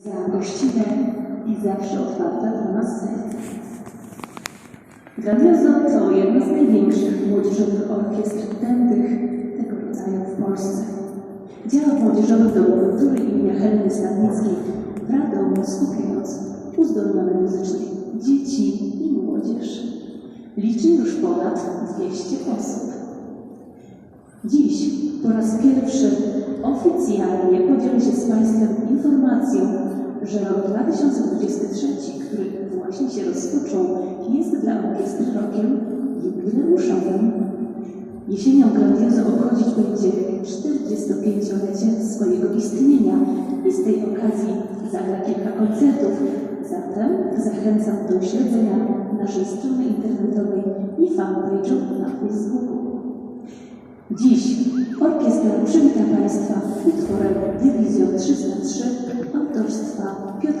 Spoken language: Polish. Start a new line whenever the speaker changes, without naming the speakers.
Za gościnę i zawsze otwarta dla nas serca. Grandiozo to jedna z największych młodzieżowych orkiestr tępych tego rodzaju w Polsce. Działa w Młodzieżowym Domu Kultury imienia Heleny Stadnickiej w Radomiu, skupiając uzdolnione muzycznie dzieci i młodzież. Liczy już ponad 200 osób. Dziś po raz pierwszy oficjalnie podzielę się z Państwem informacją, że rok 2023, który właśnie się rozpoczął, jest dla orkiestry rokiem jubileuszowym. Jesienią grandiozo obchodzić będzie 45-lecie swojego istnienia i z tej okazji zagra kilka koncertów. Zatem zachęcam do śledzenia naszej strony internetowej i fanpage'u na Facebooku. Dziś orkiestra 303 autorstwa Piotra